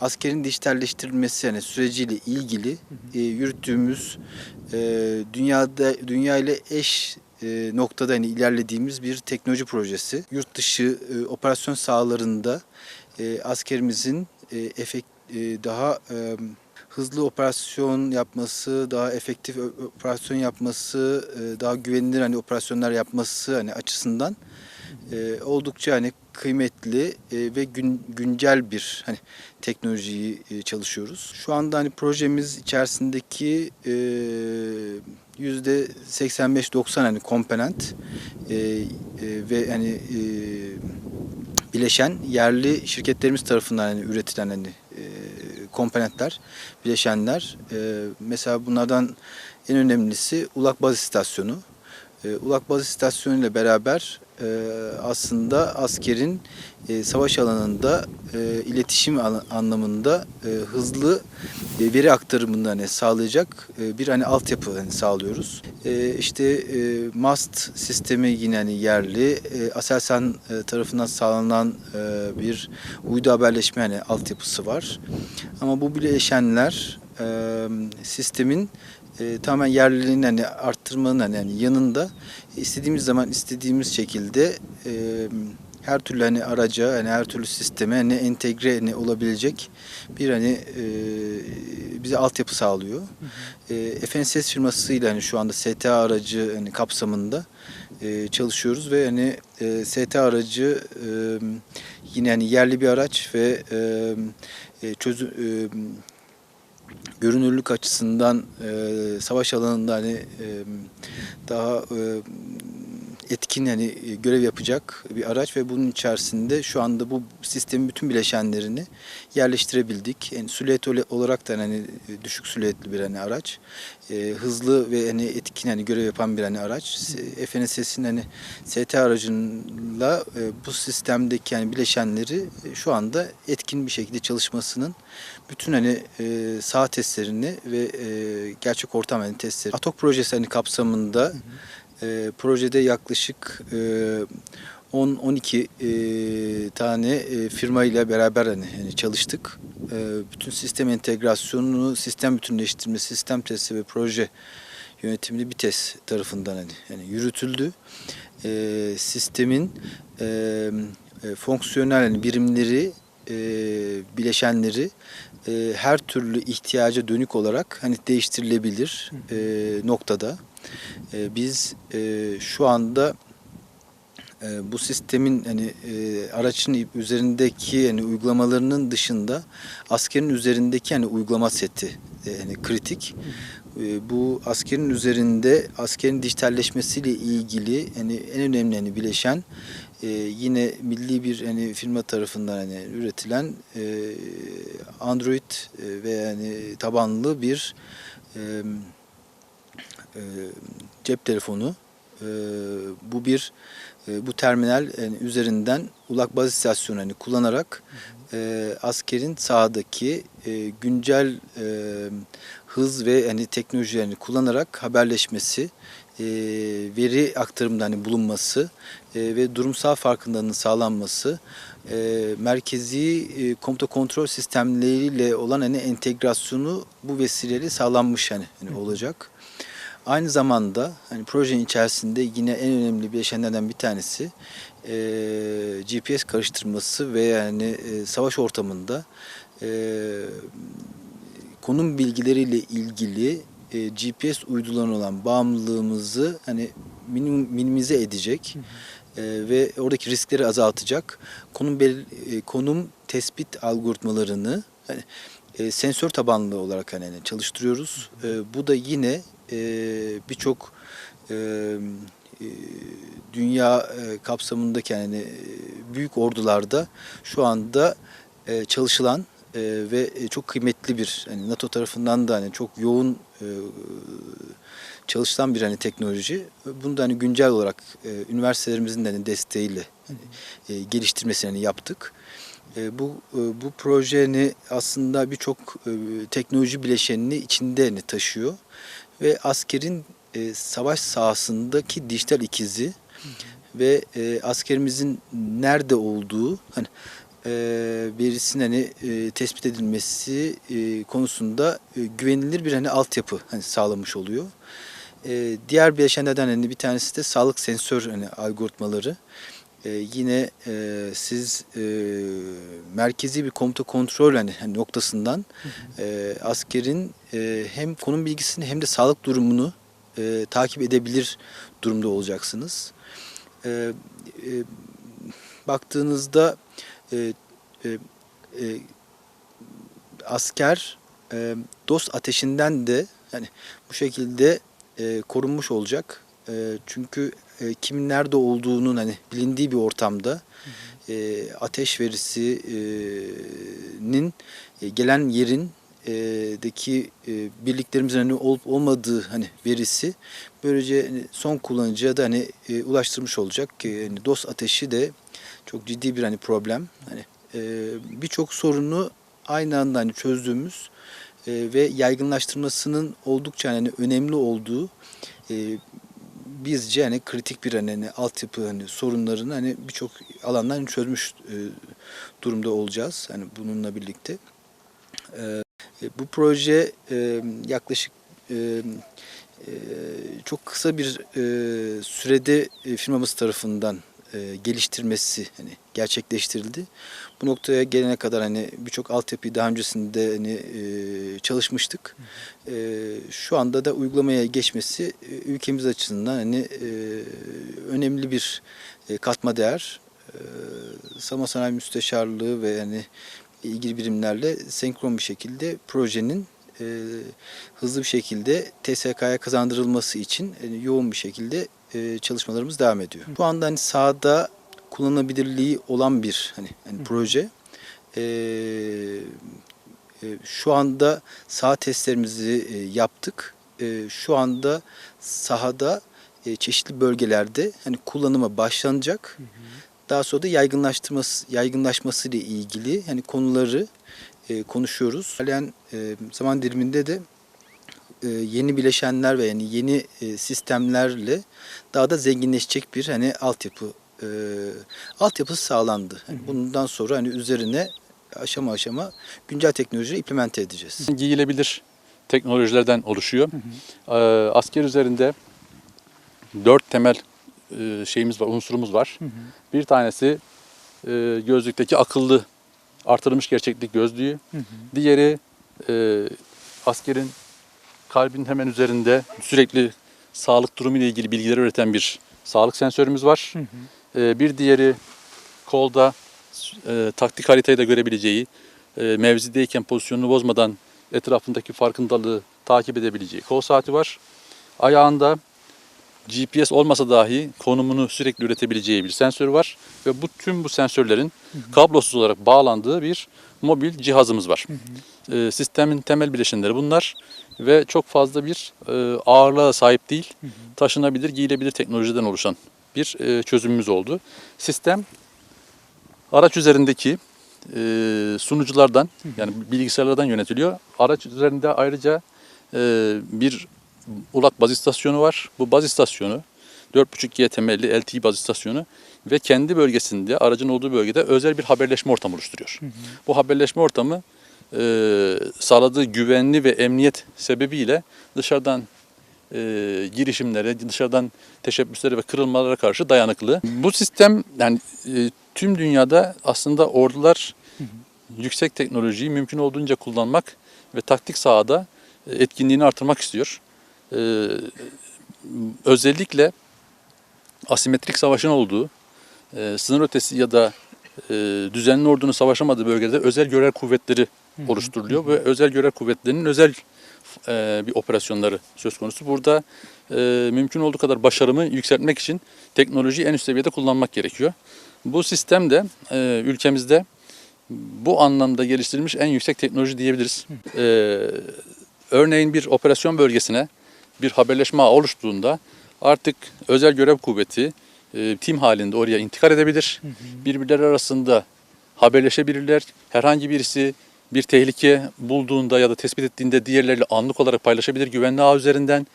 Askerin dijitalleştirilmesi yani süreciyle ilgili e, yürüttüğümüz e, dünyada dünya ile eş e, noktada hani ilerlediğimiz bir teknoloji projesi. Yurt dışı e, operasyon sahalarında e, askerimizin e, efekt, e, daha e, hızlı operasyon yapması, daha efektif operasyon yapması, e, daha güvenilir hani operasyonlar yapması hani açısından e, oldukça hani kıymetli e, ve gün, güncel bir hani teknolojiyi e, çalışıyoruz. Şu anda hani projemiz içerisindeki e, yüzde 85-90 hani komponent e, e, ve hani e, bileşen yerli şirketlerimiz tarafından hani üretilen hani e, komponentler, bileşenler. E, mesela bunlardan en önemlisi Ulak Baz İstasyonu. E, Ulak Baz İstasyonu ile beraber e, aslında askerin e, savaş alanında e, iletişim an- anlamında e, hızlı e, veri aktarımını hani sağlayacak e, bir hani altyapı hani sağlıyoruz. E, işte e, MAST sistemi yine hani yerli, e, Aselsan e, tarafından sağlanan e, bir uydu haberleşme hani altyapısı var. Ama bu bileşenler e, sistemin e, tamamen yerliliğini hani arttırmanın hani yani yanında istediğimiz zaman istediğimiz şekilde e, her türlü hani araca hani her türlü sisteme hani entegre hani olabilecek bir hani e, bize altyapı sağlıyor. E, FNSS firmasıyla hani şu anda STA aracı hani kapsamında e, çalışıyoruz ve hani e, STA aracı e, yine hani yerli bir araç ve e, e, çözü, e, görünürlük açısından e, savaş alanında hani e, daha e, etkin hani e, görev yapacak bir araç ve bunun içerisinde şu anda bu sistemin bütün bileşenlerini yerleştirebildik. Yani ole- olarak da hani e, düşük süliyetli bir hani araç. E, hızlı ve hani etkin hani görev yapan bir hani araç. FNSS'in hani ST aracıyla e, bu sistemdeki yani bileşenleri e, şu anda etkin bir şekilde çalışmasının bütün hani e, saha testlerini ve e, gerçek ortam hani testleri. Atok projesi hani kapsamında e, projede yaklaşık e, 10-12 e, tane e, firma ile beraber hani, hani çalıştık. E, bütün sistem entegrasyonunu, sistem bütünleştirme, sistem testi ve proje yönetimli BİTES tarafından hani, hani yürütüldü. E, sistemin e, e, fonksiyonel hani birimleri, e, bileşenleri e, her türlü ihtiyaca dönük olarak hani değiştirilebilir e, noktada. E, biz e, şu anda e, bu sistemin hani e, araçın üzerindeki hani uygulamalarının dışında askerin üzerindeki hani uygulama seti e, hani kritik. E, bu askerin üzerinde askerin dijitalleşmesiyle ilgili hani en önemli hani bileşen e, yine milli bir hani firma tarafından hani üretilen e, Android e, ve yani tabanlı bir e, e, cep telefonu. E, bu bir e, bu terminal yani üzerinden ulak baz istasyonu hani kullanarak e, askerin sahadaki e, güncel e, hız ve hani teknolojilerini kullanarak haberleşmesi, e, veri aktarımında hani bulunması e, ve durumsal farkındalığının sağlanması, e, merkezi e, komuta kontrol sistemleriyle olan hani entegrasyonu bu vesileyle sağlanmış hani, hani olacak. Aynı zamanda hani projenin içerisinde yine en önemli bileşenlerden bir tanesi e, GPS karıştırması ve yani e, savaş ortamında e, konum bilgileriyle ilgili e, GPS uydularına olan bağımlılığımızı hani minimum, minimize edecek e, ve oradaki riskleri azaltacak konum bel- e, konum tespit algoritmalarını hani, e, sensör tabanlı olarak hani çalıştırıyoruz. E, bu da yine e, birçok e, dünya e, kapsamındaki yani e, büyük ordularda şu anda çalışılan ve çok kıymetli bir hani NATO tarafından da hani çok yoğun çalışılan bir hani teknoloji. Bunu da hani güncel olarak üniversitelerimizin de hani desteğiyle hani, geliştirmesini hani yaptık. Bu bu projeni aslında birçok teknoloji bileşenini içinde hani taşıyor ve askerin e, savaş sahasındaki dijital ikizi ve e, askerimizin nerede olduğu hani e, verisinin hani e, tespit edilmesi e, konusunda e, güvenilir bir hani altyapı hani sağlamış oluyor. E, diğer bileşenlerden hani bir tanesi de sağlık sensör hani algoritmaları. E, yine e, siz e, merkezi bir komuta kontrol hani, hani noktasından e, askerin e, hem konum bilgisini hem de sağlık durumunu e, takip edebilir durumda olacaksınız. E, e, baktığınızda e, e, e, asker e, dost ateşinden de hani bu şekilde e, korunmuş olacak. E, çünkü e, kimin nerede olduğunun hani bilindiği bir ortamda e, ateş verisinin e, gelen yerin e, deki e, birliklerimizin hani olup olmadığı hani verisi böylece hani son kullanıcıya da hani e, ulaştırmış olacak ki hani dost ateşi de çok ciddi bir hani problem. Hani e, birçok sorunu aynı anda hani çözdüğümüz e, ve yaygınlaştırmasının oldukça hani önemli olduğu e, bizce hani kritik bir hani, hani altyapı hani sorunlarını hani birçok alandan çözmüş e, durumda olacağız hani bununla birlikte. E, e, bu proje e, yaklaşık e, e, çok kısa bir e, sürede e, firmamız tarafından e, geliştirmesi hani gerçekleştirildi. Bu noktaya gelene kadar hani birçok altyapıyı daha öncesinde hani e, çalışmıştık. E, şu anda da uygulamaya geçmesi e, ülkemiz açısından hani e, önemli bir e, katma değer. E, Savunma Sanayi Müsteşarlığı ve hani ilgili birimlerle senkron bir şekilde projenin e, hızlı bir şekilde TSK'ya kazandırılması için e, yoğun bir şekilde e, çalışmalarımız devam ediyor. Şu anda hani sahada kullanılabilirliği olan bir hani, hani proje. E, e, şu anda saha testlerimizi e, yaptık. E, şu anda sahada e, çeşitli bölgelerde hani kullanıma başlanacak. Daha sonra da yaygınlaştırması, yaygınlaşması ile ilgili hani konuları e, konuşuyoruz. İlerleyen e, zaman diliminde de yeni bileşenler ve yani yeni e, sistemlerle daha da zenginleşecek bir hani altyapı e, altyapısı sağlandı. Yani bundan sonra hani üzerine aşama aşama güncel teknolojiyi implemente edeceğiz. giyilebilir teknolojilerden oluşuyor. Ee, asker üzerinde dört temel e, şeyimiz var, unsurumuz var. Bir tanesi e, gözlükteki akıllı artırılmış gerçeklik gözlüğü. Diğeri e, askerin kalbin hemen üzerinde sürekli sağlık durumu ile ilgili bilgileri üreten bir sağlık sensörümüz var. E, bir diğeri kolda e, taktik haritayı da görebileceği, e, mevzideyken pozisyonunu bozmadan etrafındaki farkındalığı takip edebileceği kol saati var. Ayağında GPS olmasa dahi konumunu sürekli üretebileceği bir sensör var ve bu tüm bu sensörlerin kablosuz olarak bağlandığı bir mobil cihazımız var. E, sistemin temel bileşenleri bunlar ve çok fazla bir e, ağırlığa sahip değil, taşınabilir, giyilebilir teknolojiden oluşan bir e, çözümümüz oldu. Sistem araç üzerindeki e, sunuculardan yani bilgisayarlardan yönetiliyor. Araç üzerinde ayrıca e, bir ulak baz istasyonu var. Bu baz istasyonu 4.5G temelli LTE baz istasyonu ve kendi bölgesinde aracın olduğu bölgede özel bir haberleşme ortamı oluşturuyor. Bu haberleşme ortamı e, sağladığı güvenli ve emniyet sebebiyle dışarıdan e, girişimlere, dışarıdan teşebbüslere ve kırılmalara karşı dayanıklı. Bu sistem yani e, tüm dünyada aslında ordular yüksek teknolojiyi mümkün olduğunca kullanmak ve taktik sahada e, etkinliğini artırmak istiyor. E, özellikle asimetrik savaşın olduğu, e, sınır ötesi ya da e, düzenli ordunun savaşamadığı bölgede özel görev kuvvetleri oluşturuluyor ve özel görev kuvvetlerinin özel e, bir operasyonları söz konusu. Burada e, mümkün olduğu kadar başarımı yükseltmek için teknolojiyi en üst seviyede kullanmak gerekiyor. Bu sistem de e, ülkemizde bu anlamda geliştirilmiş en yüksek teknoloji diyebiliriz. E, örneğin bir operasyon bölgesine bir haberleşme oluştuğunda artık özel görev kuvveti e, tim halinde oraya intikal edebilir. Birbirleri arasında haberleşebilirler. Herhangi birisi bir tehlike bulduğunda ya da tespit ettiğinde diğerleriyle anlık olarak paylaşabilir güvenli ağ üzerinden.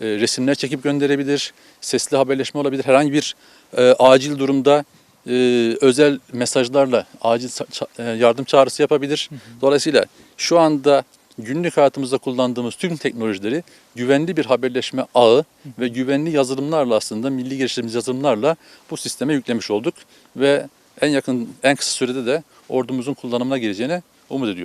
E, resimler çekip gönderebilir. Sesli haberleşme olabilir. Herhangi bir e, acil durumda e, özel mesajlarla acil ça- e, yardım çağrısı yapabilir. Dolayısıyla şu anda günlük hayatımızda kullandığımız tüm teknolojileri güvenli bir haberleşme ağı ve güvenli yazılımlarla aslında milli geliştirdiğimiz yazılımlarla bu sisteme yüklemiş olduk ve en yakın en kısa sürede de ordumuzun kullanımına gireceğine umut ediyoruz.